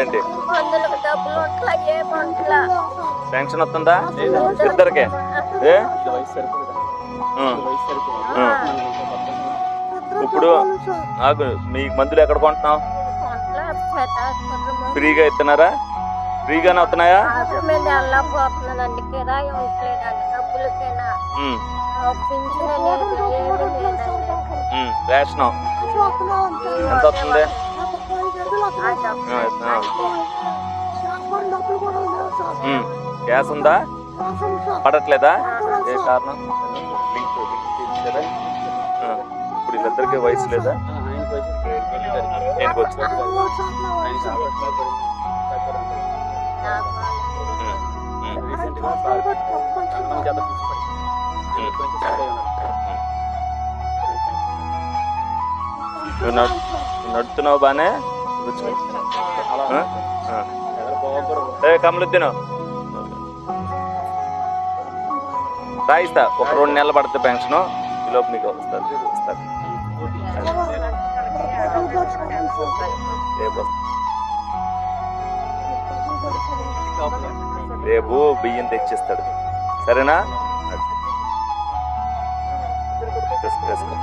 ఏంటి? పెన్షన్ వస్తుందా? ఇద్దరికే. ఇప్పుడు నాకు మీకు మందులు ఎక్కడ కొంటున్నావు? ఫ్రీగా ఇస్తున్నారా? ఫ్రీగానే వస్తున్నాయా. రేషను. ఎంత వస్తుంది. గ్యాస్ ఉందా? పడట్లేదా? ఏ కారణం. ఇప్పుడు వీళ్ళిద్దరికి వయసు లేదా? నువ్వు నడుతున్నావు బానే? కమలుద్దీను. రాయిస్తా ఒక రెండు నెలలు పడుతుంది పెన్షన్. ఈలోపు మీకు వస్తుంది ఇస్తాను రేపు వస్తుంది. రేపు బియ్యం తెచ్చిస్తాడు. సరేనా? తీసుకో, తీసుకో